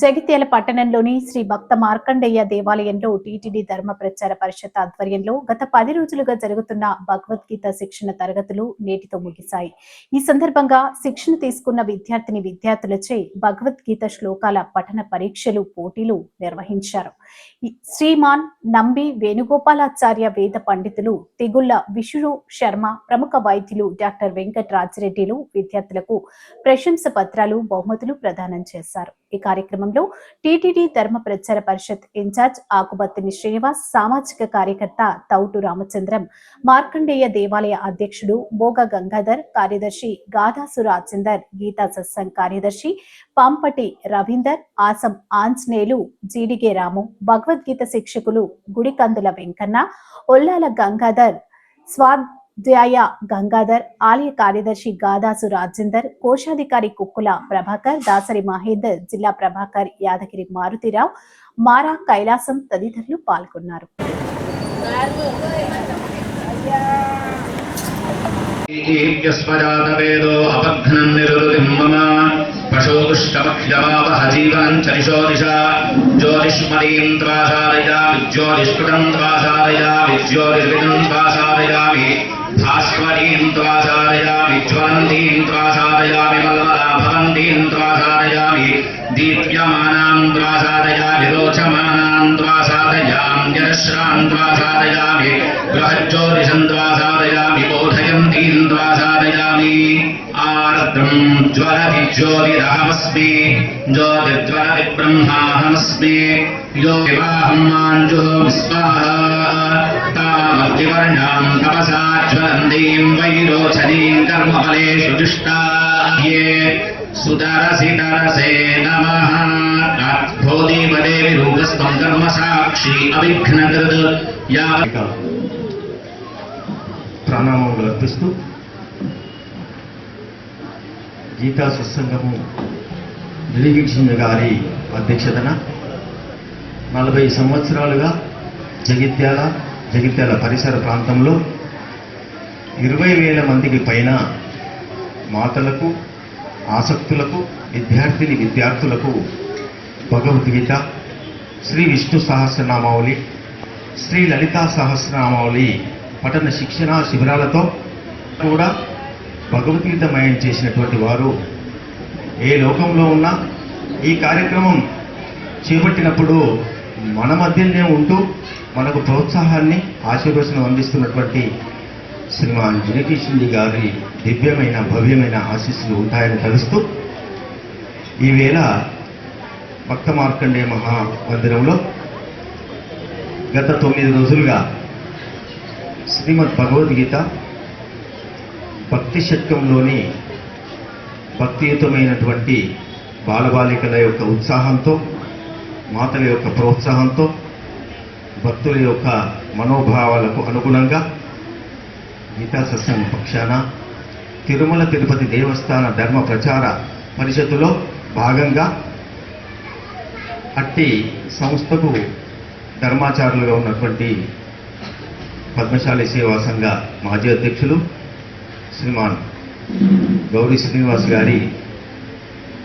జగిత్యాల పట్టణంలోని శ్రీ భక్త మార్కండేయ దేవాలయంలో టీటీడీ ధర్మ ప్రచార పరిషత్ ఆధ్వర్యంలో గత పది రోజులుగా జరుగుతున్న భగవద్గీత శిక్షణ తరగతులు నేటితో ముగిశాయి. ఈ సందర్భంగా శిక్షణ తీసుకున్న విద్యార్థిని విద్యార్థులచే భగవద్గీత శ్లోకాల పఠన పరీక్షలు పోటీలు నిర్వహించారు. శ్రీమాన్ నంబి వేణుగోపాలాచార్య వేద పండితులు తిగుళ్ళ విష్ణు శర్మ ప్రముఖ వైద్యులు డాక్టర్ వెంకట్ రాజిరెడ్డిలు విద్యార్థులకు ప్రశంస పత్రాలు బహుమతులు ప్రదానం చేశారు. ఈ కార్యక్రమం కార్యక్రమంలో టీటీడీ ధర్మ ప్రచార పరిషత్ ఇన్ఛార్జ్ ఆకుబత్తిని శ్రీనివాస్ సామాజిక కార్యకర్త తౌటు రామచంద్రం మార్కండేయ దేవాలయ అధ్యక్షుడు బోగ గంగాధర్ కార్యదర్శి గాదాసు రాజేందర్ గీతా సత్సంగ్ కార్యదర్శి పాంపటి రవీందర్ ఆసం ఆంజనేయులు జీడిగే రాము భగవద్గీత శిక్షకులు గుడికందుల వెంకన్న ఒల్లాల గంగాధర్ ద్యాయ గంగాధర్ ఆలయ కార్యదర్శి గాదాసు రాజేందర్ కోశాధికారి కుక్కుల ప్రభాకర్ దాసరి మహేందర్ జిల్లా ప్రభాకర్ యాదగిరి మారుతిరావు మారా కైలాసం తదితరులు పాల్గొన్నారు. भास्वरीं त्वा चारयामि ज्वलन्तीं त्वा चारयामि दीप्यमानां त्वा साधयामि रोचमानां त्वा साधयामि जलश्रां त्वा त्वासारयामि बोधयन्तीं त्वासारयामि आर्द्रं ज्वलति ज्योतिरहमस्मि ज्योतिर्ज्वलति ब्रह्माहमस्मि यो विवाहं माञ्जो स्वाहा तामग्निवर्णां तपसा ज्वलन्तीं वैरोचनीं कर्मफलेषु जुष्टा। ये सुतरसि तरसे नमः। भोदेवदेवि रूपस्त्वं कर्मसाक्षी अविघ्नकृत्। या ప్రణామములు అర్పిస్తూ గీతా సత్సంగము గిరిగిక్షింగ గారి అధ్యక్షతన నలభై సంవత్సరాలుగా జగిత్యాల జగిత్యాల పరిసర ప్రాంతంలో ఇరవై వేల మందికి పైన మాతలకు ఆసక్తులకు విద్యార్థిని విద్యార్థులకు భగవద్గీత శ్రీ విష్ణు సహస్రనామావళి శ్రీ లలితా సహస్రనామావళి పఠన శిక్షణ శిబిరాలతో కూడా భగవద్గీతమయం చేసినటువంటి వారు ఏ లోకంలో ఉన్నా ఈ కార్యక్రమం చేపట్టినప్పుడు మన మధ్యనే ఉంటూ మనకు ప్రోత్సాహాన్ని ఆశీర్వచనం అందిస్తున్నటువంటి శ్రీమాన్ జినకిషింది గారి దివ్యమైన భవ్యమైన ఆశీస్సులు ఉంటాయని తెలుస్తూ ఈవేళ భక్త మార్కండే మహామందిరంలో గత తొమ్మిది రోజులుగా శ్రీమద్ భగవద్గీత భక్తి శతకంలోని భక్తియుతమైనటువంటి బాలబాలికల యొక్క ఉత్సాహంతో మాతల యొక్క ప్రోత్సాహంతో భక్తుల యొక్క మనోభావాలకు అనుగుణంగా గీతా సత్సంగ పక్షాన తిరుమల తిరుపతి దేవస్థాన ధర్మ ప్రచార పరిషత్తులో భాగంగా అట్టి సంస్థకు ధర్మాచారులుగా ఉన్నటువంటి పద్మశాలి సేవా సంఘ మాజీ అధ్యక్షులు శ్రీమాన్ గౌరీ శ్రీనివాస్ గారి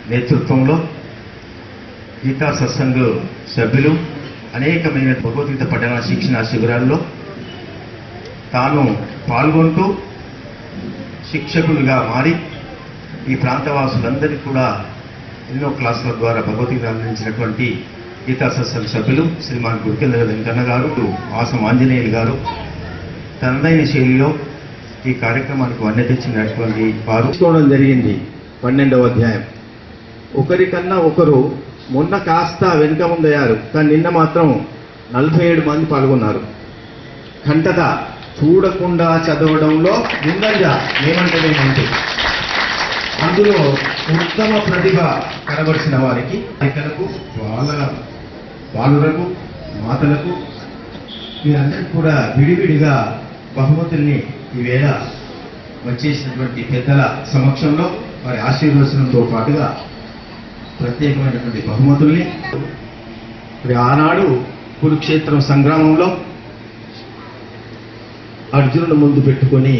నేతృత్వంలో గీతా సత్సంగ్ సభ్యులు అనేకమైన భగవద్గీత పఠన శిక్షణ శిబిరాల్లో తాను పాల్గొంటూ శిక్షకులుగా మారి ఈ ప్రాంతవాసులందరికీ కూడా ఎన్నో క్లాసుల ద్వారా భగవద్గీత అందించినటువంటి గీతా సత్సంగ్ సభ్యులు శ్రీమాన్ గురికెంద్ర వెంకన్న గారు ఆసం ఆంజనేయులు గారు తనదైన శైలిలో ఈ కార్యక్రమానికి వన్నె తెచ్చినటువంటి వారు జరిగింది పన్నెండవ అధ్యాయం. ఒకరికన్నా ఒకరు మొన్న కాస్త వెనుక ముందయ్యారు కానీ నిన్న మాత్రం నలభై ఏడు మంది పాల్గొన్నారు. కంటత చూడకుండా చదవడంలో ముందంజ ఏమంటేనేమంటే అందులో ఉత్తమ ప్రతిభ కనబరిచిన వారికి ఇతరులకు బాల బాలులకు మాతలకు వీరందరికీ కూడా విడివిడిగా బహుమతుల్ని ఈవేళ వచ్చేసినటువంటి పెద్దల సమక్షంలో వారి ఆశీర్వచనంతో పాటుగా ప్రత్యేకమైనటువంటి బహుమతుల్ని మరి ఆనాడు కురుక్షేత్రం సంగ్రామంలో అర్జునుడు ముందు పెట్టుకొని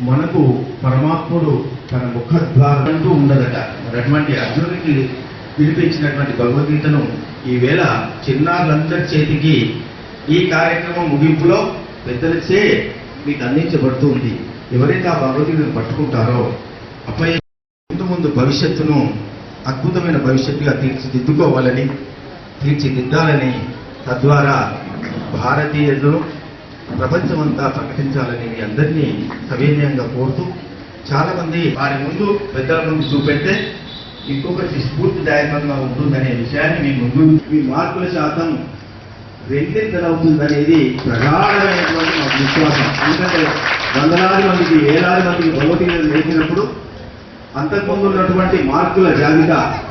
మనకు పరమాత్ముడు తన ముఖద్వారం అంటూ ఉండదట మరి అటువంటి అర్జునుడికి వినిపించినటువంటి భగవద్గీతను ఈవేళ చిన్నారులందరి చేతికి ఈ కార్యక్రమం ముగింపులో పెద్దలచే మీకు అందించబడుతుంది ఎవరైతే ఆ భగవద్గీతను పట్టుకుంటారో అపై ముందు ముందు భవిష్యత్తును అద్భుతమైన భవిష్యత్తుగా తీర్చిదిద్దుకోవాలని తీర్చిదిద్దాలని తద్వారా భారతీయులు ప్రపంచమంతా ప్రకటించాలని మీ అందరినీ సవినయంగా కోరుతూ చాలా మంది వారి ముందు పెద్దల ముందు చూపెడితే ఇంకొకటి స్ఫూర్తిదాయకంగా ఉంటుందనే విషయాన్ని మీ ముందు మీ మార్కుల శాతం రెండింతలవుతుందనేది ప్రగాఢమైనటువంటి మాకు విశ్వాసం. ఎందుకంటే వందలాది మందికి వేలాది మందికి భగవద్గీత నేర్పినప్పుడు అంతకుముందు ఉన్నటువంటి మార్కుల జాబితా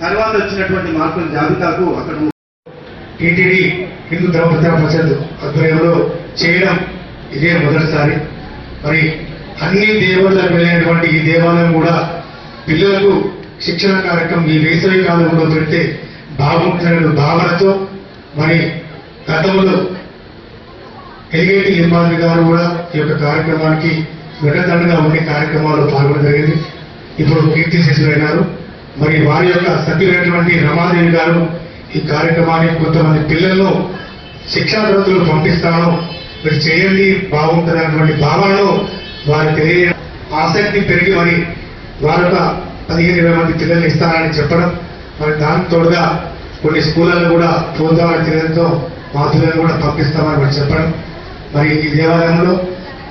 తర్వాత వచ్చినటువంటి మార్కుల జాబితాకు అక్కడ టీటీడీ హిందూ ధర్మపత్ర పరిషత్ ఆధ్వర్యంలో చేయడం ఇదే మొదటిసారి. మరి అన్ని దేవతలకు వెళ్ళినటువంటి ఈ దేవాలయం కూడా పిల్లలకు శిక్షణ కార్యక్రమం ఈ వేసవి కాలంలో పెడితే బాగుంటుందనే భావనతో మరి గతంలో ఎలిగేటి నిర్మాణి గారు కూడా ఈ యొక్క కార్యక్రమానికి వెడదండగా ఉండే కార్యక్రమాల్లో పాల్గొనడం జరిగింది. ఇప్పుడు కీర్తి శిశులు మరి వారి యొక్క సభ్యులైనటువంటి రమాదేవి గారు ఈ కార్యక్రమానికి కొంతమంది పిల్లల్లో శిక్షణ తరగతులు పంపిస్తాను మీరు చేయండి బాగుంటుంది అన్నటువంటి భావనలో వారి తెలియ ఆసక్తి పెరిగి మరి వారి యొక్క పదిహేను ఇరవై మంది పిల్లల్ని ఇస్తారని చెప్పడం మరి దానికి తోడుగా కొన్ని స్కూళ్ళను కూడా చూద్దామని తెలియడంతో మా కూడా పంపిస్తామని కూడా చెప్పడం. మరి ఈ దేవాలయంలో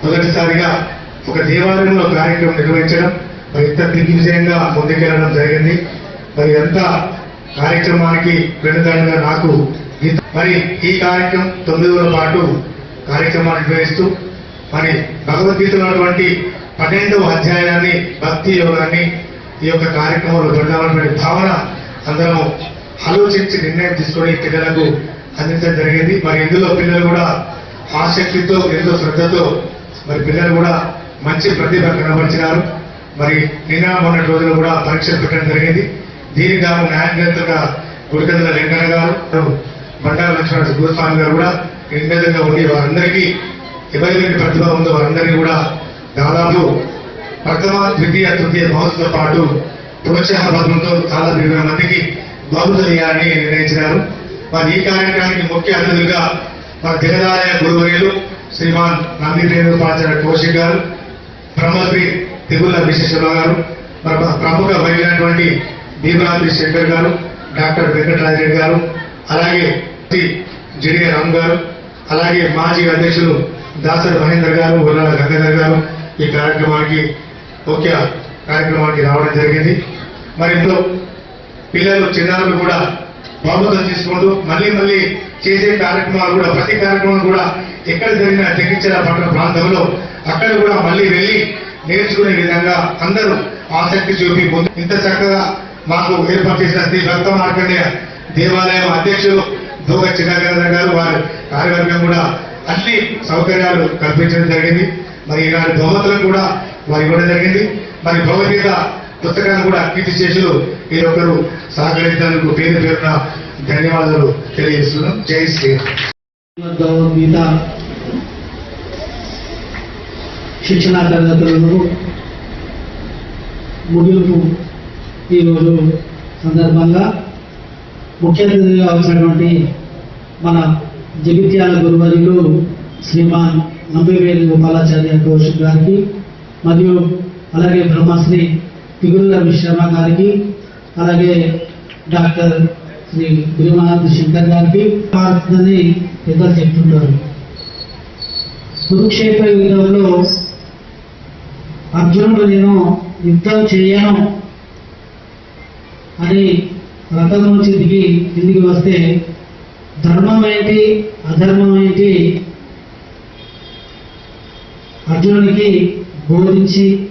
మొదటిసారిగా ఒక దేవాలయంలో కార్యక్రమం నిర్వహించడం మరి ఇంత దిగ్విజయంగా ముందుకెళ్ళడం జరిగింది. మరి ఎంత కార్యక్రమానికి వెనుదండగా నాకు మరి ఈ కార్యక్రమం తొమ్మిది రోజుల పాటు కార్యక్రమాన్ని నిర్వహిస్తూ మరి భగవద్గీతలోటువంటి పన్నెండవ అధ్యాయాన్ని భక్తి యోగాన్ని ఈ యొక్క కార్యక్రమంలో పెడదామనే భావన అందరం ఆలోచించి నిర్ణయం తీసుకొని పిల్లలకు అందించడం జరిగింది. మరి ఇందులో పిల్లలు కూడా ఆసక్తితో ఎంతో శ్రద్ధతో మరి పిల్లలు కూడా మంచి ప్రతిభ కనబరిచినారు. మరి నిన్న మొన్నటి రోజులు కూడా పరీక్షలు పెట్టడం జరిగింది. దీనికి గాను న్యాయనేతగా గుడికందుల వెంకన్న గారు బండారు లక్ష్మణ గురుస్వామి గారు కూడా నిర్ణయంగా ఉండి వారందరికీ ఎవరి ప్రతిభ ఉందో వారందరికీ కూడా దాదాపు ప్రథమ ద్వితీయ తృతీయ మహోత్సవంతో పాటు ప్రోత్సాహ పథకంతో చాలా ఇరవై మందికి బహుమతులు నిర్ణయించినారు. మరి ఈ కార్యక్రమానికి ముఖ్య అతిథులుగా మన జగదాలయ గురువర్యులు శ్రీమాన్ నందిరేణుపాచార్య కౌశిక్ గారు బ్రహ్మశ్రీ తిగుల విశ్వేశ్వరరావు గారు మరి ప్రముఖ వైనటువంటి భీమరాత్రి శంకర్ గారు డాక్టర్ వెంకటరాజరెడ్డి గారు అలాగే శ్రీ రామ్ గారు అలాగే మాజీ అధ్యక్షులు దాసరి మహేందర్ గారు ఉల్లాల గంగాధర్ గారు ఈ కార్యక్రమానికి ముఖ్య కార్యక్రమానికి రావడం జరిగింది. మరి ఇంట్లో పిల్లలు చిన్నారులు కూడా బాధ్యత తీసుకోవద్దు. మళ్ళీ మళ్ళీ చేసే కార్యక్రమాలు కూడా ప్రతి కార్యక్రమం కూడా ఎక్కడ జరిగిన జగిత్యాల పట్టణ ప్రాంతంలో అక్కడ కూడా మళ్ళీ వెళ్ళి నేర్చుకునే విధంగా అందరూ ఆసక్తి చూపి ఇంత చక్కగా మాకు ఏర్పాటు చేసిన శ్రీ భక్త మార్కండేయ దేవాలయం అధ్యక్షులు దోగ చిన్నగంధర్ గారు వారి కార్యవర్గం కూడా అన్ని సౌకర్యాలు కల్పించడం జరిగింది. మరి ఇలాంటి బహుమతులను కూడా వారు ఇవ్వడం జరిగింది. మరి భగవద్గీత పుస్తకాన్ని కూడా కీర్తి శేషులు ఈ ఒకరు సహకరించినందుకు పేరు పేరున ధన్యవాదాలు తెలియజేస్తున్నాం. జై శ్రీరామ్. భగవద్గీత శిక్షణా తరగతులను ముగింపు ఈరోజు సందర్భంగా ముఖ్య అతిథిగా వచ్చినటువంటి మన జగిత్యాల గురువర్యులు శ్రీమాన్ నంబివేలు గోపాలాచార్య ఘోష్ గారికి మరియు అలాగే బ్రహ్మశ్రీ తిగుళ్ళ మిశ్రమ గారికి అలాగే డాక్టర్ శ్రీ గురునాథ్ శంకర్ గారికి పాడుతుందని పెద్దలు చెప్తుంటారు. కురుక్షేత్ర యుద్ధంలో అర్జునుడు నేను యుద్ధం చేయను అని రథం నుంచి దిగి కిందికి వస్తే ధర్మం ఏంటి అధర్మం ఏంటి? అర్జునునికి బోధించి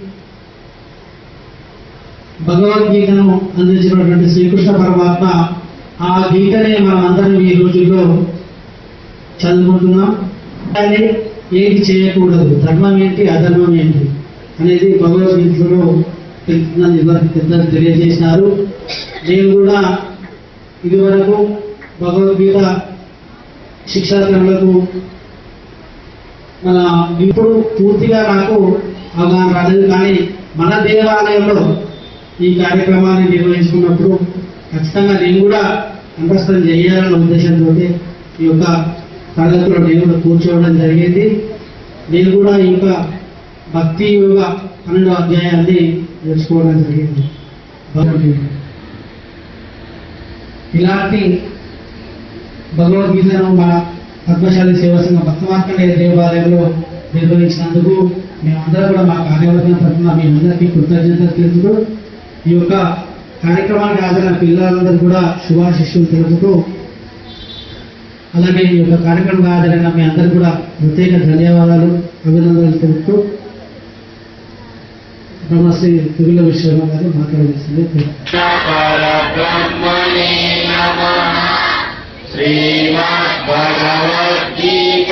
భగవద్గీతను అందించినటువంటి శ్రీకృష్ణ పరమాత్మ ఆ గీతనే మనం అందరం ఈ రోజుల్లో చదువుకుంటున్నాం. కానీ ఏది చేయకూడదు. ధర్మం ఏంటి? అధర్మం ఏంటి? అనేది భగవద్గీతలో పెద్దలు పెద్దలు తెలియజేసినారు. నేను కూడా ఇదివరకు భగవద్గీత శిక్షాకరణలకు మన ఇప్పుడు పూర్తిగా నాకు అవగాహన రాలేదు. కానీ మన దేవాలయంలో ఈ కార్యక్రమాన్ని నిర్వహించుకున్నప్పుడు ఖచ్చితంగా నేను కూడా అంతస్థం చేయాలన్న ఉద్దేశంతో ఈ యొక్క తరగతిలో నేను కూడా కూర్చోవడం జరిగింది నేను కూడా ఈ యొక్క భక్తి యోగ పన్నెండు అధ్యాయాన్ని నేర్చుకోవడం జరిగింది భగవద్గీత. ఇలాంటి భగవద్గీతను మన పద్మశాలి సేవా సంఘ భక్త దేవాలయంలో నిర్వహించినందుకు మేమందరం కూడా మా కార్యవర్గం తరఫున మేమందరికీ కృతజ్ఞతలు తెలుపుతూ ఈ యొక్క కార్యక్రమానికి హాజరైన పిల్లలందరూ కూడా శుభాశిష్యులు తెలుపుతూ అలాగే ఈ యొక్క కార్యక్రమంగా హాజరైన మీ అందరూ కూడా ప్రత్యేక ధన్యవాదాలు అభినందనలు తెలుపుతూ నమస్తే తిరుగుల విశ్వరామ గారు మాట్లాడవలసింది. శ్రీమద్భగవద్గీత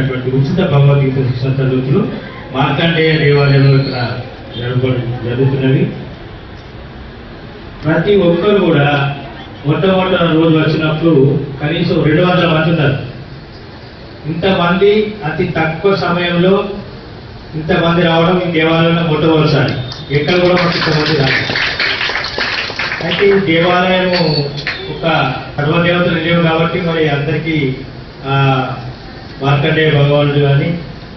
ప్రారంభించినటువంటి ఉచిత భగవద్గీత శిక్షణ తరగతులు మార్కండేయ దేవాలయంలో ఇక్కడ జరగడం జరుగుతున్నవి. ప్రతి ఒక్కరు కూడా మొట్టమొదటి రోజు వచ్చినప్పుడు కనీసం రెండు వందల మంది ఉన్నారు. ఇంతమంది అతి తక్కువ సమయంలో ఇంతమంది రావడం ఈ దేవాలయంలో మొట్టమొదటిసారి. ఎక్కడ కూడా మాకు ఇంతమంది రాదు అయితే ఈ దేవాలయము ఒక సర్వదేవతలు నిలయం కాబట్టి మరి అందరికీ ఆ, మార్కండేయ భగవానుడు కానీ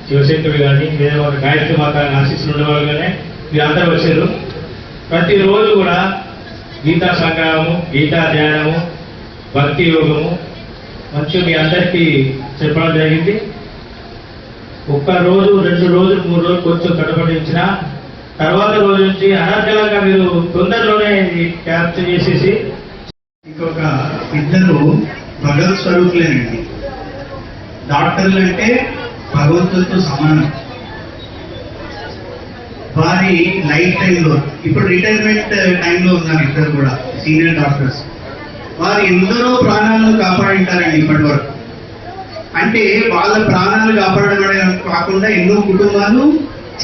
శివశంకరుడు కానీ లేదా ఒక గాయత్రి మాత ఆశీస్సులు ఉండేవాళ్ళు కానీ వీళ్ళందరూ వచ్చారు. ప్రతిరోజు కూడా గీతా సంగ్రహము గీతా ధ్యానము భక్తి యోగము మంచిగా మీ అందరికీ చెప్పడం జరిగింది. ఒక్క రోజు రెండు రోజులు మూడు రోజులు కొంచెం కట్టుబడించిన తర్వాత రోజు నుంచి అనర్గళంగా మీరు తొందరలోనే క్యాప్చర్ చేసేసి ఇంకొక ఇద్దరు భగవత్ స్వరూపులేనండి. డాక్టర్లు అంటే భగవంతుడితో సమానం. వారి లైఫ్ టైంలో ఇప్పుడు రిటైర్మెంట్ టైంలో ఉన్నారు ఇద్దరు కూడా సీనియర్ డాక్టర్స్. వారు ఎందరో ప్రాణాలను కాపాడింటారండి ఇప్పటి వరకు. అంటే వాళ్ళ ప్రాణాలు కాపాడబడే కాకుండా ఎన్నో కుటుంబాలు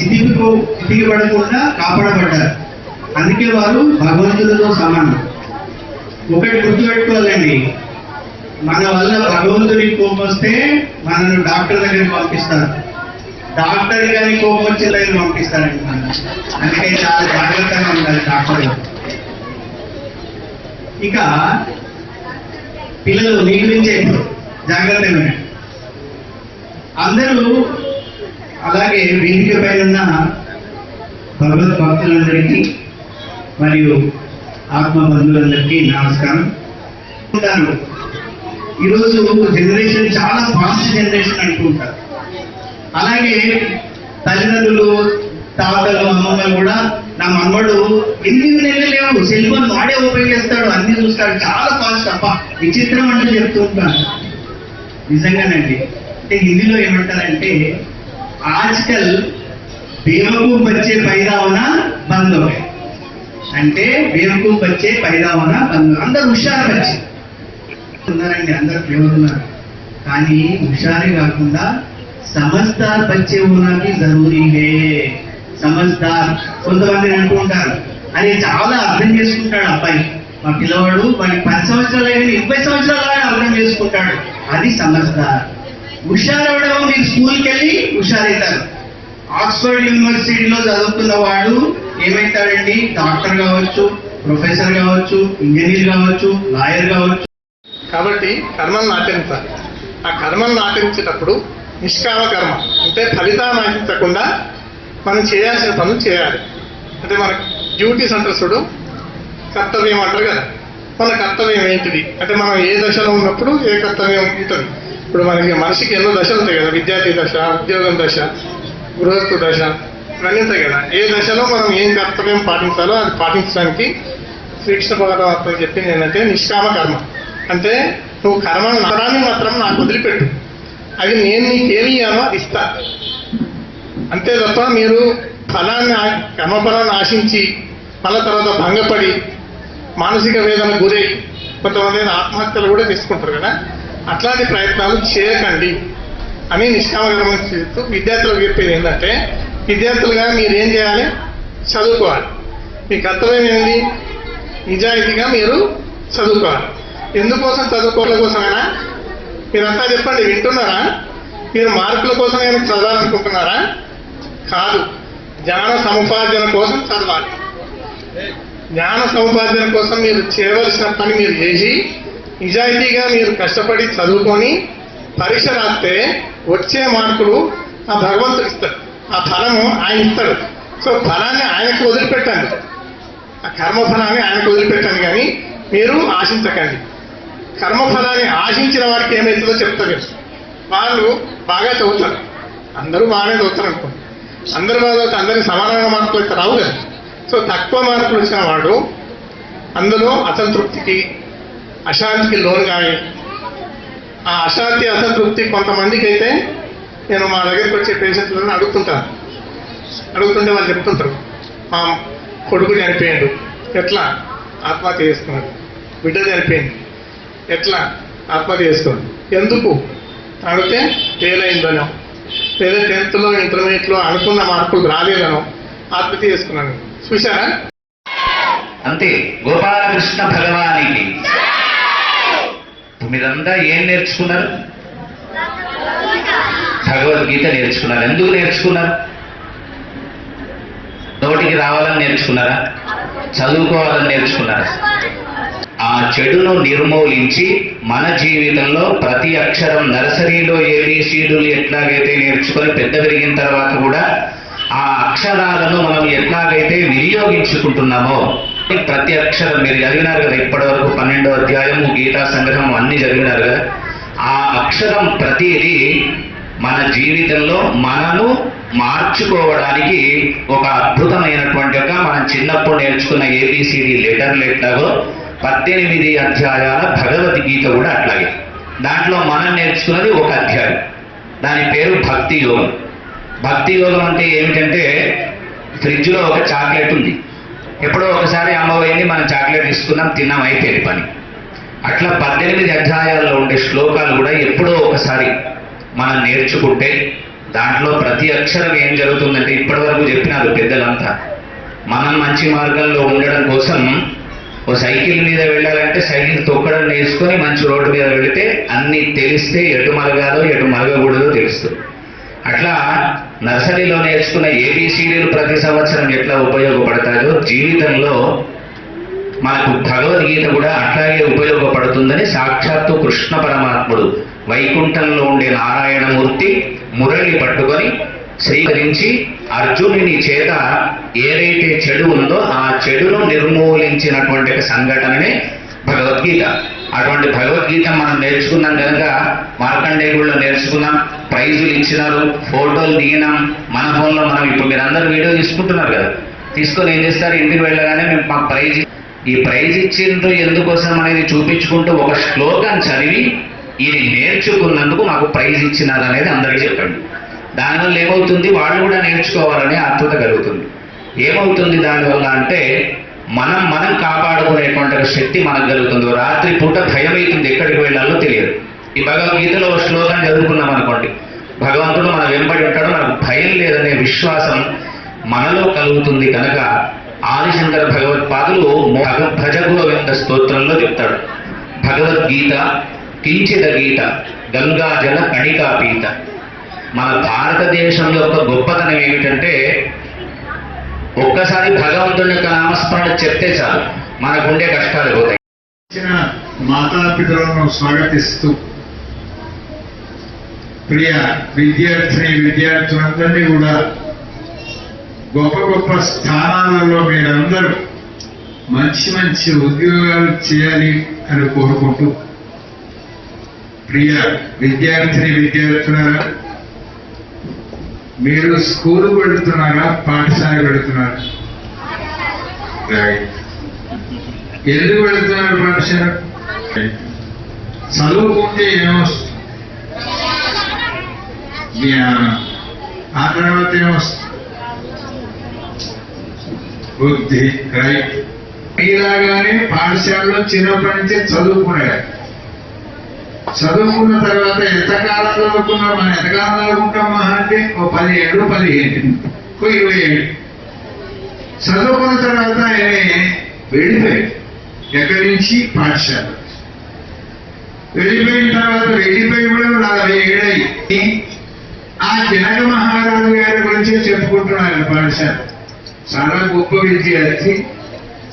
చితికిపో చితికిపడకుండా కాపాడబడ్డారు. అందుకే వారు భగవంతుడితో సమానం. ఒకటి గుర్తుపెట్టుకోవాలండి మన వల్ల భగవంతుడికి కోపం వస్తే మనల్ని డాక్టర్ దగ్గరికి పంపిస్తారు. డాక్టర్ గారి కోపం వచ్చే దగ్గర పంపిస్తారండి మనల్ని. అందుకే చాలా జాగ్రత్తగా ఉండాలి డాక్టర్ ఇక పిల్లలు మీ గురించే ఇప్పుడు జాగ్రత్తగా అందరూ అలాగే వేదిక పైన ఉన్న భగవద్ భక్తులందరికీ మరియు ఆత్మ బంధువులందరికీ నమస్కారం. ఉంటారు ఈరోజు ఒక జనరేషన్ చాలా ఫాస్ట్ జనరేషన్ అనుకుంటారు అలాగే తల్లిదండ్రులు తాతలు అమ్మమ్మలు కూడా నా మనవడు ఎన్ని లేవు. సెల్ ఫోన్ వాడే ఉపయోగిస్తాడు అన్ని చూస్తాడు. చాలా ఫాస్ట్ అప్ప విచిత్రం అంటే చెప్తూ ఉంటాను నిజంగానండి. అంటే హిందీలో ఏమంటారంటే ఆజ్కల్ బేవకు వచ్చే పైదావన బంధువే. అంటే బేవకు వచ్చే పైదావన బంధువు. అందరు హుషారు వచ్చింది ఉన్నారండి అందరు ఉన్నారు కానీ హుషారే కాకుండా సమస్తార్ బచ్చే ఉన్నది జరూరీ సమస్తార్ కొంతమంది అనుకుంటారు. అది చాలా అర్థం చేసుకుంటాడు అబ్బాయి. మా పిల్లవాడు వాడికి పది సంవత్సరాలు అయినా ఇరవై సంవత్సరాలు అయినా అర్థం చేసుకుంటాడు. అది సమజ్దార్ హుషారవడం మీరు స్కూల్కి వెళ్ళి హుషారవుతారు ఆక్స్ఫర్డ్ యూనివర్సిటీలో చదువుకున్న వాడు ఏమవుతాడండి డాక్టర్ కావచ్చు ప్రొఫెసర్ కావచ్చు ఇంజనీర్ కావచ్చు లాయర్ కావచ్చు. కాబట్టి కర్మను ఆచరించాలి ఆ కర్మను ఆచరించేటప్పుడు నిష్కామ కర్మ అంటే ఫలితాన్ని ఆశించకుండా మనం చేయాల్సిన పనులు చేయాలి. అంటే మన డ్యూటీస్ అంటారు చూడు కర్తవ్యం అంటారు కదా. మన కర్తవ్యం ఏంటిది? అంటే మనం ఏ దశలో ఉన్నప్పుడు ఏ కర్తవ్యం ఉంటుంది? ఇప్పుడు మనకి మనిషికి ఎన్నో దశలు ఉంటాయి కదా. విద్యార్థి దశ ఉద్యోగం దశ గృహస్థు దశ ఇవన్నీ ఉంటాయి కదా. ఏ దశలో మనం ఏం కర్తవ్యం పాటించాలో అది పాటించడానికి శ్రీకృష్ణ పరమాత్మ చెప్పింది ఏంటంటే నిష్కామ కర్మ. అంటే నువ్వు కర్మ నరాన్ని మాత్రం నాకు వదిలిపెట్టు. అది నేను నీకేమి ఇయ్యానో అది ఇస్తా. అంతే తప్ప మీరు ఫలాన్ని కర్మఫలాన్ని ఆశించి మళ్ళా తర్వాత భంగపడి మానసిక వేదన గురై కొంతమంది ఆత్మహత్యలు కూడా తీసుకుంటారు కదా? అట్లాంటి ప్రయత్నాలు చేయకండి అని నిష్కామకరమ చేస్తూ విద్యార్థులకు చెప్పేది ఏంటంటే విద్యార్థులుగా మీరు ఏం చేయాలి? చదువుకోవాలి. మీ కర్తవ్యం ఏంటి నిజాయితీగా మీరు చదువుకోవాలి. ఎందుకోసం చదువుకోవడం కోసమేనా? మీరంతా చెప్పండి వింటున్నారా? మీరు మార్కుల కోసమైనా చదవాలనుకుంటున్నారా? కాదు జ్ఞాన సముపార్జన కోసం చదవాలి. జ్ఞాన సముపార్జన కోసం మీరు చేయవలసిన పని మీరు చేసి నిజాయితీగా మీరు కష్టపడి చదువుకొని పరీక్ష రాస్తే వచ్చే మార్కులు ఆ భగవంతుడు ఇస్తాడు. ఆ ఫలము ఆయన ఇస్తాడు. సో ఫలాన్ని ఆయనకు వదిలిపెట్టండి. ఆ కర్మఫలాన్ని ఆయనకు వదిలిపెట్టండి కానీ మీరు ఆశించకండి. కర్మఫలాన్ని ఆశించిన వారికి ఏమవుతుందో చెప్తారు వాళ్ళు బాగా చదువుతారు. అందరూ బాగానే చదువుతారు అనుకోండి అందరూ బాగా చదివితే అందరికి సమానంగా మార్కులు అయితే రావు కదా. సో తక్కువ మార్కులు వచ్చిన వాడు అందులో అసంతృప్తికి అశాంతికి లోను కానీ ఆ అశాంతి అసంతృప్తి కొంతమందికి అయితే నేను మా దగ్గరికి వచ్చే పేషెంట్లను అడుగుతుంటాను. అడుగుతుంటే వాళ్ళు చెప్తుంటారు మా కొడుకు చనిపోయాడు. ఎట్లా? ఆత్మహత్య చేసుకున్నాడు. బిడ్డ చనిపోయింది. ఎట్లా? ఆత్మహత్య చేసుకోండి. ఎందుకు? అడిగితే ఫెయిల్ అయిందనో లేదా టెన్త్లో ఇంటర్మీడియట్లో అనుకున్న మార్కులు రాలేదనో ఆత్మహత్య చేసుకున్నాను. చూసారా అంతే. గోపాలకృష్ణ భగవానికి. మీరంతా ఏం నేర్చుకున్నారు? భగవద్గీత నేర్చుకున్నారు. ఎందుకు నేర్చుకున్నారు? నోటికి రావాలని నేర్చుకున్నారా? చదువుకోవాలని నేర్చుకున్నారా? ఆ చెడును నిర్మూలించి మన జీవితంలో ప్రతి అక్షరం నర్సరీలో ఏబిసిడులు ఎట్లాగైతే నేర్చుకొని పెద్ద పెరిగిన తర్వాత కూడా ఆ అక్షరాలను మనం ఎట్లాగైతే వినియోగించుకుంటున్నామో ప్రతి అక్షరం మీరు చదివినారు కదా ఇప్పటి వరకు పన్నెండో అధ్యాయము గీతా సంగ్రహం అన్ని చదివినారు కదా ఆ అక్షరం ప్రతిది మన జీవితంలో మనను మార్చుకోవడానికి ఒక అద్భుతమైనటువంటి ఒక మనం చిన్నప్పుడు నేర్చుకున్న ఏబిసిడి లెటర్లు ఎట్లాగో పద్దెనిమిది అధ్యాయాల భగవద్గీత కూడా అట్లాగే. దాంట్లో మనం నేర్చుకున్నది ఒక అధ్యాయం. దాని పేరు భక్తి యోగం భక్తి యోగం అంటే ఏమిటంటే ఫ్రిడ్జ్లో ఒక చాక్లెట్ ఉంది. ఎప్పుడో ఒకసారి అమ్మవైంది మనం చాక్లెట్ తీసుకున్నాం తిన్నాం అయిపోయింది పని. అట్లా పద్దెనిమిది అధ్యాయాల్లో ఉండే శ్లోకాలు కూడా ఎప్పుడో ఒకసారి మనం నేర్చుకుంటే దాంట్లో ప్రతి అక్షరం ఏం జరుగుతుందంటే ఇప్పటివరకు చెప్పినారు పెద్దలంతా. మనం మంచి మార్గంలో ఉండడం కోసం ఓ సైకిల్ మీద వెళ్ళాలంటే సైకిల్ తొక్కడం నేర్చుకొని మంచి రోడ్డు మీద వెళితే అన్ని తెలిస్తే ఎటు మలగాలో ఎటు మలగకూడదో తెలుస్తుంది. అట్లా నర్సరీలో నేర్చుకున్న ఏబిసిడీలు ప్రతి సంవత్సరం ఎట్లా ఉపయోగపడతాయో జీవితంలో మనకు భగవద్గీత కూడా అట్లాగే ఉపయోగపడుతుందని సాక్షాత్తు కృష్ణ పరమాత్ముడు వైకుంఠంలో ఉండే నారాయణమూర్తి మురళి పట్టుకొని స్వీకరించి అర్జునుని చేత ఏదైతే చెడు ఉందో ఆ చెడును నిర్మూలించినటువంటి సంఘటననే భగవద్గీత. అటువంటి భగవద్గీత మనం నేర్చుకున్నాం కనుక మార్కండేయుల్లో నేర్చుకున్నాం ప్రైజులు ఇచ్చినారు ఫోటోలు దిగినాం. మన ఫోన్లో మనం ఇప్పుడు మీరు అందరూ వీడియో తీసుకుంటున్నారు కదా. తీసుకొని ఏం చేస్తారు? ఇంటికి వెళ్ళగానే మేము మాకు ప్రైజ్ ఈ ప్రైజ్ ఇచ్చిండ్రు ఎందుకోసం అనేది చూపించుకుంటూ ఒక శ్లోకం చదివి ఇది నేర్చుకున్నందుకు మాకు ప్రైజ్ ఇచ్చినారు అనేది అందరికీ చెప్పండి. దానివల్ల ఏమవుతుంది? వాళ్ళు కూడా నేర్చుకోవాలనే ఆత్మత కలుగుతుంది. ఏమవుతుంది దానివల్ల అంటే మనం మనం కాపాడుకునేటువంటి శక్తి మనకు కలుగుతుంది. రాత్రి పూట భయం అవుతుంది ఎక్కడికి వెళ్ళాలో తెలియదు. ఈ భగవద్గీతలో ఒక శ్లోకం చదువుకున్నాం అనుకోండి. భగవంతుడు మన వెంబడి ఉంటాడు. మనకు భయం లేదనే విశ్వాసం మనలో కలుగుతుంది కనుక ఆదిశంకర భగవత్పాదులు భగ- భజగోవింద స్తోత్రంలో చెప్తాడు. భగవద్గీత కించిత గీత గంగాజల కణికా పీత మన భారతదేశం యొక్క గొప్పతనం ఏమిటంటే ఒక్కసారి భగవంతుని యొక్క నామస్మరణ చెప్తే చాలు. మనకుండే కష్టాలు పోతాయి. ఇచ్చిన స్వాగతిస్తూ ప్రియ విద్యార్థిని విద్యార్థులందరినీ కూడా గొప్ప గొప్ప స్థానాలలో మీరందరూ మంచి మంచి ఉద్యోగాలు చేయాలి అని కోరుకుంటూ ప్రియ విద్యార్థిని విద్యార్థులారా మీరు స్కూల్ వెళుతున్నారా పాఠశాల వెళుతున్నారా రైట్ ఎందుకు వెళుతున్నారు పాఠశాల? చదువుకుంటే ఏమొస్తుంది? జ్ఞానం. ఆ తర్వాత ఏమొస్తుంది? బుద్ధి. రైట్ ఇలాగానే పాఠశాలలో చిన్నప్పటి నుంచే చదువుకునేవారు. చదువుకున్న తర్వాత ఎంతకాలం చదువుకున్నాం మనం ఎంతకాలం చదువుకుంటామా అంటే ఓ పదిహేడు పదిహేడు. ఓ ఇరవై ఏడు చదువుకున్న తర్వాత ఆయన వెళ్ళిపోయాడు. ఎక్కడి నుంచి? పాఠశాల. వెళ్ళిపోయిన తర్వాత వెళ్ళిపోయి కూడా నలభై ఏడై ఆ జనక మహారాజు గారి గురించి చెప్పుకుంటున్నారు పాఠశాల. చాలా గొప్ప విద్యార్థి.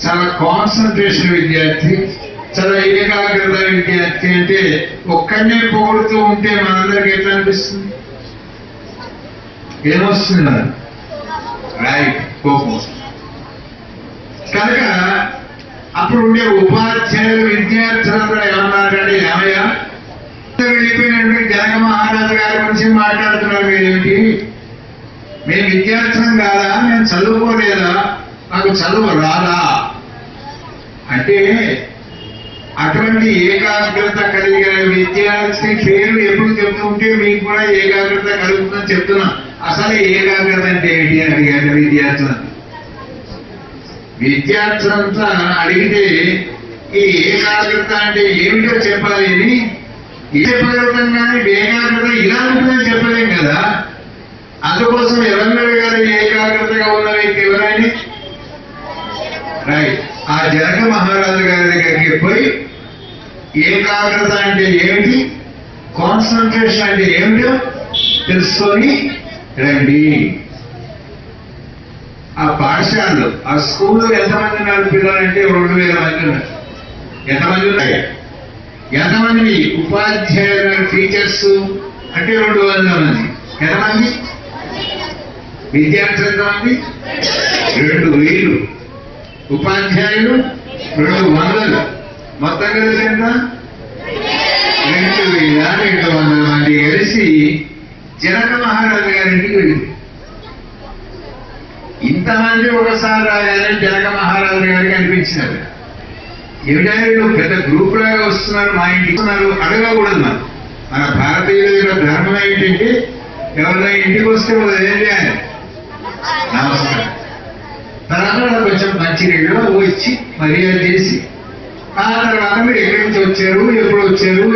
చాలా కాన్సన్ట్రేషన్ విద్యార్థి. చాలా ఏకాగ్రత విద్యార్థి అంటే ఒక్కడిని పొగుడుతూ ఉంటే మనందరికి ఎట్లా అనిపిస్తుంది? ఏమొస్తుంది మరి? రైట్ కోపం కనుక అప్పుడు ఉండే ఉపాధ్యాయులు విద్యార్థులందరూ ఏమన్నారంటే ఏమయ్యా వెళ్ళిపోయినటువంటి జనక మహారాజు గారి గురించి మాట్లాడుతున్నారు మీరేమిటి మేము విద్యార్థులం కాదా? మేము చదువుకోలేదా? నాకు చదువు రాదా? అంటే అటువంటి ఏకాగ్రత కలిగిన విద్యార్థి పేరు ఎప్పుడు చెప్తుంటే మీకు కూడా ఏకాగ్రత కలుగుతుందని చెప్తున్నా. అసలు ఏకాగ్రత అంటే ఏంటి అని అడిగారు విద్యార్థులను విద్యార్థులంతా అడిగితే ఈ ఏకాగ్రత అంటే ఏమిటో చెప్పాలి అని. చెప్పగలుగుతాం కానీ ఏకాగ్రత ఇలా ఉంటుందని చెప్పలేం కదా. అందుకోసం ఎవరన్నా గారు ఏకాగ్రతగా ఉన్న వ్యక్తి ఎవరైనా? రైట్. ఆ జనక మహారాజు గారి దగ్గరికి పోయి ఏకాగ్రత అంటే ఏమిటి? కాన్సన్ట్రేషన్ అంటే ఏమిటో? తెలుసుకొని రండి. ఆ పాఠశాలలో ఆ స్కూల్లో ఎంతమంది ఉన్నారు పిల్లలంటే రెండు వేల మంది ఉన్నారు. ఎంతమంది ఉన్నాయి? ఎంతమంది ఉపాధ్యాయులు టీచర్స్ అంటే రెండు వందల మంది. ఎంతమంది? విద్యార్థులు ఎంతమంది? రెండు వేలు. ఉపాధ్యాయులు రెండు వందలు. మొత్తం కలిసి ఎంత? రెండు వేల రెండు వందల మంది కలిసి జనక మహారాజు గారింటికి వెళ్ళింది. ఇంతమంది ఒకసారి రాయాలని జనక మహారాజు గారికి అనిపించినారు ఏమిటో పెద్ద గ్రూప్ లాగా వస్తున్నారు మా ఇంటికి వస్తున్నారు అడగకూడదు మనం. మన భారతీయుల యొక్క ధర్మం ఏంటంటే ఎవరైనా ఇంటికి వస్తే వాళ్ళు ఏం చేయాలి? నమస్కారం. తర్వాత కొంచెం మంచినీళ్ళు వచ్చి మర్యాద చేసి. ఆ తర్వాత మీరు ఎక్కడి నుంచి వచ్చారు ఎప్పుడు వచ్చారు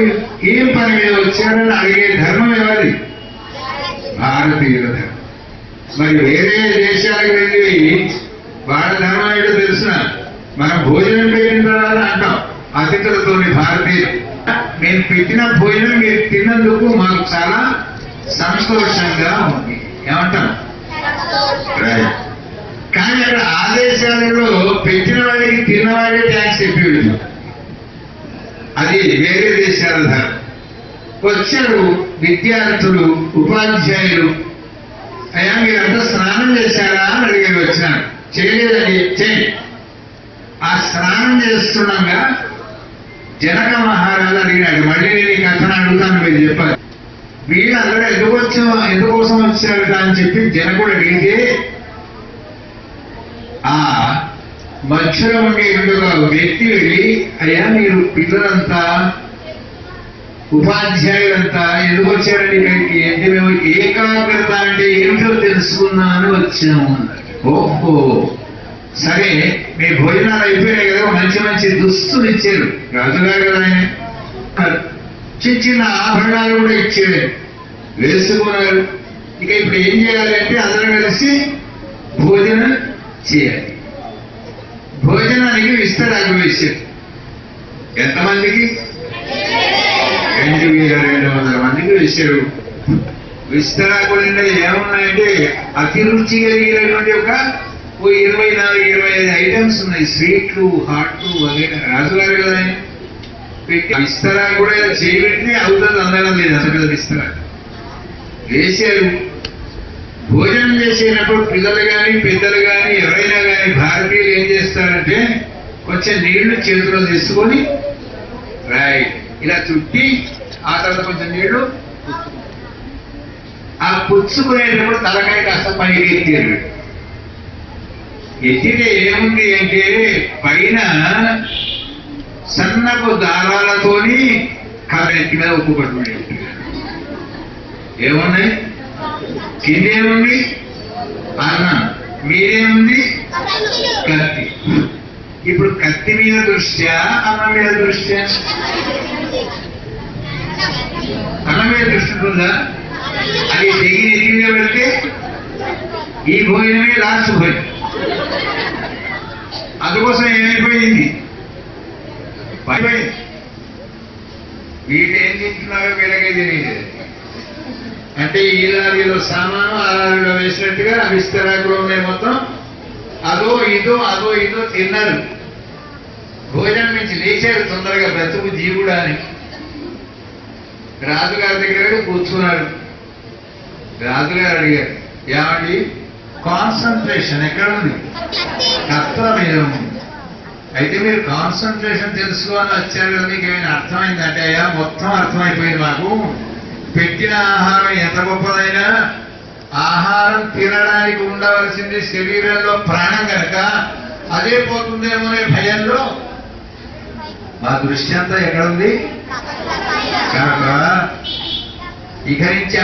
ఏం పని మీద వచ్చారు అని అడిగే ధర్మం ఎవరిది? భారతీయుల ధర్మం. మరి వేరే దేశాలకు వెళ్ళి వాళ్ళ ధర్మం ఏంటో తెలిసిన? మనం భోజనం పెట్టిన తర్వాత అంటాం అతిథులతోని భారతీయులు. మేము పెట్టిన భోజనం మీరు తిన్నందుకు మాకు చాలా సంతోషంగా ఉంది. ఏమంటాం రైట్ కానీ అక్కడ ఆదేశాలలో పెట్టిన వాడికి తిన్నవాడే ట్యాక్స్ చెప్పేది అది వేరే దేశాల ధర. వచ్చారు విద్యార్థులు ఉపాధ్యాయులు. అయ్యా మీరంతా స్నానం చేశారా అని అడిగారు వచ్చినారు చేయలేదని చేయండి. ఆ స్నానం చేస్తుండగా జనక మహారాజు అడిగినాడు మళ్ళీ నేను ఈ కథను అడుగుతాను మీరు చెప్పారు వీళ్ళందరూ ఎందుకు వచ్చా ఎందుకోసం వచ్చారట అని చెప్పి జనకుడు అడిగితే ఆ మధ్యలో ఉండేటువంటి ఒక వ్యక్తి వెళ్ళి అయ్యా మీరు పిల్లలంతా ఉపాధ్యాయులంతా ఎందుకు వచ్చారండి ఇక్కడికి? అంటే మేము ఏకాగ్రత అంటే ఏమిటో తెలుసుకుందామని వచ్చాము. ఓహో. సరే మీ భోజనాలు అయిపోయినాయి కదా మంచి మంచి దుస్తులు ఇచ్చారు. రాజుగారు కదా ఆయన. చిన్న చిన్న ఆభరణాలు కూడా ఇచ్చారు. వేసుకున్నారు. ఇక ఇప్పుడు ఏం చేయాలి అంటే అందరం కలిసి భోజనం చేయాలి. భోజనానికి విస్తరాకు వేశారు ఎంతమందికి? రెండు వేల రెండు వందల మందికి వేశారు విస్తరాకులు ఏమున్నాయంటే అతి రుచి కలిగినటువంటి ఒక ఓ ఇరవై నాలుగు ఇరవై ఐదు ఐటమ్స్ ఉన్నాయి. స్వీట్లు హాట్లు వగైరా రాజుగారు కదా ఆయన. పెట్టి విస్తరా కూడా చేయబెట్టి అవుతుంది అందడం లేదు అసలు విస్తరా వేసారు భోజనం చేసేటప్పుడు పిల్లలు కానీ పెద్దలు కానీ ఎవరైనా కానీ భారతీయులు ఏం చేస్తారంటే కొంచెం నీళ్ళు చేతిలో తీసుకొని రైట్ ఇలా చుట్టి ఆ తర్వాత కొంచెం నీళ్ళు ఆ పుచ్చుకునేటప్పుడు తలకాయ కాస్త పైకి ఎత్తారు ఎత్తితే ఏముంది అంటే పైన సన్నపు దారాలతోని కరెంట్ మీద ఉప్పు ఏమున్నాయి? కింద అన్నం మీరేముంది కత్తి. ఇప్పుడు కత్తి మీద దృష్ట్యా అన్నం మీద దృష్ట్యా? అన్నం మీద దృష్టి ఉంటుందా అది తెగి నెత్తి పెడితే ఈ భోజనమే లాస్ట్ భోజనం. అందుకోసం ఏమైపోయింది? పడిపోయింది. వీళ్ళు ఏం తింటున్నారో వీళ్ళకే తెలియదు. అంటే ఈ లారీలో సామాను ఆ లారీలో వేసినట్టుగా విస్తరాకులు ఉన్నాయి మొత్తం. అదో ఇదో అదో ఇదో తిన్నారు. భోజనం నుంచి లేచారు తొందరగా బ్రతుకు జీవుడా అని రాజుగారి దగ్గర కూర్చున్నాడు రాజుగారు అడిగారు ఏమండి? కాన్సన్ట్రేషన్ ఎక్కడ ఉంది కత్త మీద ఉంది. అయితే మీరు కాన్సన్ట్రేషన్ తెలుసుకోవాలని వచ్చారు కదా మీకు ఏమైనా అర్థమైందంటే అయ్యా మొత్తం అర్థమైపోయింది మాకు. పెట్టిన ఆహారం ఎంత గొప్పదైనా ఆహారం తినడానికి ఉండవలసింది శరీరంలో ప్రాణం కనుక అదే పోతుందేమోనే భయంలో మా దృష్టి అంతా ఎక్కడ ఉంది? కనుక ఇక నుంచి